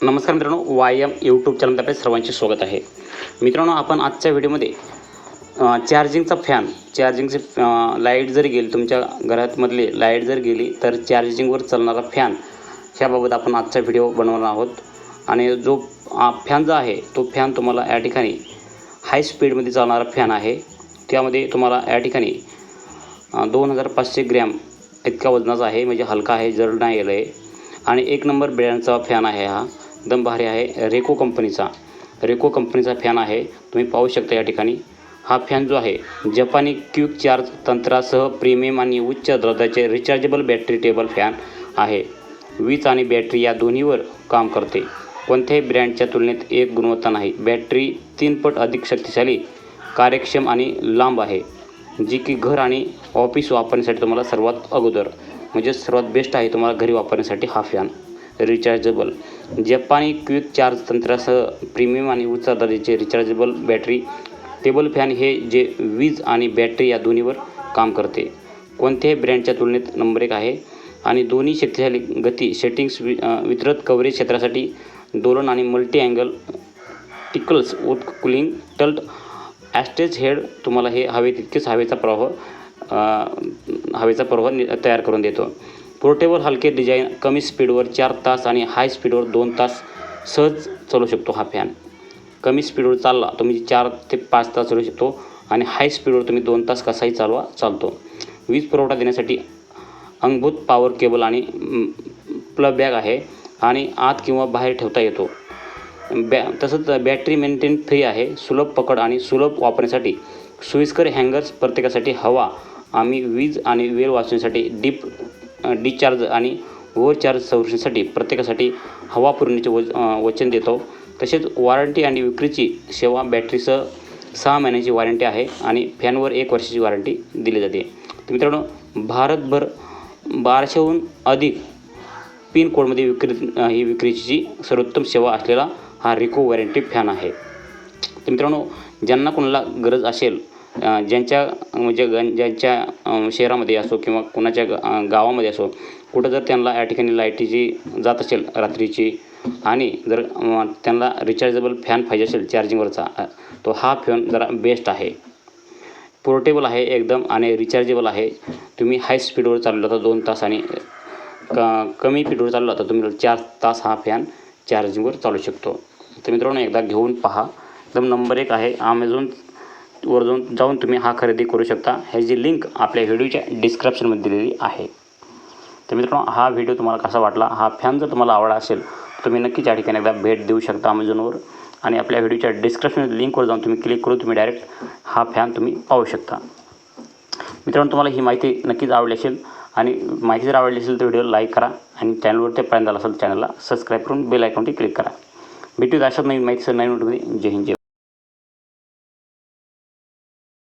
नमस्कार मित्रांनो Y M YouTube चॅनलमध्ये आपले सर्वांचे स्वागत आहे. मित्रांनो आपण आजच्या व्हिडिओमध्ये चार्जिंगचा फॅन चार्जिंगचे लाइट जर गेली तुमच्या घरातमधली लाइट जर गेली तर चार्जिंगवर चालणारा फॅन ह्याबाबत आपण आजचा व्हिडिओ बनवणार आहोत. आणि जो फॅन जो आहे तो फॅन तुम्हाला या ठिकाणी हाय स्पीडमध्ये चालणारा फॅन आहे. त्यामध्ये तुम्हाला या ठिकाणी दोन हजार पाचशे ग्रॅम इतका वजनाचा आहे म्हणजे हलका आहे जड नाही आहे आणि एक नंबर ब्रँडचा फॅन आहे हा. एकदम भारी आहे. रेको कंपनीचा रेको कंपनीचा फॅन आहे. तुम्ही पाहू शकता या ठिकाणी. हा फॅन जो आहे जपानी क्यूक चार्ज तंत्रासह प्रीमियम आणि उच्च दर्जाचे रिचार्जेबल बॅटरी टेबल फॅन आहे. वीज आणि बॅटरी या दोन्हीवर काम करते. कोणत्याही ब्रँडच्या तुलनेत एक गुणवत्ता नाही. बॅटरी तीन पट अधिक शक्तिशाली कार्यक्षम आणि लांब आहे. जी की घर आणि ऑफिस वापरण्यासाठी तुम्हाला सर्वात अगोदर म्हणजे सर्वात बेस्ट आहे तुम्हाला घरी वापरण्यासाठी हा फॅन रिचार्जेबल जपानी क्विक चार्ज तंत्रासह प्रीमियम आणि उच्च दर्जाचे रिचार्जेबल बॅटरी टेबल फॅन हे जे वीज आणि बॅटरी या दोन्हीवर काम करते. कोणत्याही ब्रँडच्या तुलनेत नंबर एक आहे. आणि दोन्ही शक्तिशाली गती सेटिंग्स वि वितरत कव्हरेज क्षेत्रासाठी दोलन आणि मल्टी अँगल टिकल्स उत कुलिंग टल्ट ॲस्टेज हेड तुम्हाला हे हवे तितकेच हवेचा प्रवाह हवेचा प्रवाह नि तयार करून देतो. पोर्टेबल हलके डिझाईन कमी स्पीडवर चार तास आणि हाय स्पीडवर दोन तास सहज चालू शकतो हा फॅन. कमी स्पीडवर चालला तुम्ही चार ते पाच तास चालू शकतो आणि हाय स्पीडवर तुम्ही दोन तास कसाही चालवा चालतो. वीज पुरवठा देण्यासाठी अंगभूत पॉवर केबल आणि प्लग बॅग आहे आणि आत किंवा बाहेर ठेवता येतो. बॅ तसंच बॅटरी मेंटेन फ्री आहे सुलभ पकड आणि सुलभ वापरण्यासाठी. सोयीस्कर हँगर्स प्रत्येकासाठी हवा. आम्ही वीज आणि वेळ वाचवण्यासाठी डीप डिचार्ज आणि ओव्हरचार्ज संरक्षणासाठी प्रत्येकासाठी हवा पुरवण्याचे वच वचन देतो. तसेच वॉरंटी आणि विक्रीची सेवा बॅटरीसह सहा महिन्याची वॉरंटी आहे आणि फॅनवर एक वर्षाची वॉरंटी दिली जाते. तर मित्रांनो भारतभर बाराशेहून अधिक पिन कोडमध्ये विक्री ही विक्रीची सर्वोत्तम सेवा असलेला हा रिको वॉरंटी फॅन आहे. तर मित्रांनो ज्यांना कोणाला गरज असेल ज्यांच्या म्हणजे गं ज्यांच्या शहरामध्ये असो किंवा कोणाच्या गा गावामध्ये असो कुठं जर त्यांना या ठिकाणी लाईटीची जात असेल रात्रीची आणि जर त्यांना रिचार्जेबल फॅन पाहिजे असेल चार्जिंगवरचा तो हा फॅन जरा बेस्ट आहे. पोर्टेबल आहे एकदम आणि रिचार्जेबल आहे. तुम्ही हाय स्पीडवर चालवला तर दोन तास आणि क कमी स्पीडवर चालवला तर तुम्ही चार तास हा फॅन चार्जिंगवर चालू शकतो. तर मित्रांनो एकदा घेऊन पहा. एकदम नंबर एक आहे अमेझॉन वर जाऊन जाऊन तुम्ही हा खरेदी करू शकता. ह्याची लिंक आपल्या व्हिडिओच्या डिस्क्रिप्शनमध्ये दिलेली आहे. तर मित्रांनो हा व्हिडिओ तुम्हाला कसा वाटला? हा फॅन जर तुम्हाला आवडला असेल तर तुम्ही नक्कीच या ठिकाणी एकदा भेट देऊ शकता अमेझॉनवर आणि आपल्या व्हिडिओच्या डिस्क्रिप्शन लिंकवर जाऊन तुम्ही क्लिक करून तुम्ही डायरेक्ट हा फॅन तुम्ही पाहू शकता. मित्रांनो तुम्हाला ही माहिती नक्कीच आवडली असेल. आणि माहिती जर आवडली असेल तर व्हिडिओ लाईक करा. आणि चॅनलवर ते पर्यंत झाला असेल चॅनलला सबस्क्राईब करून बेल आयकॉनटी क्लिक करा. भेटूया अशाच नवीन माहिती सर नवीन व्हिडिओमध्ये जय हिंद जय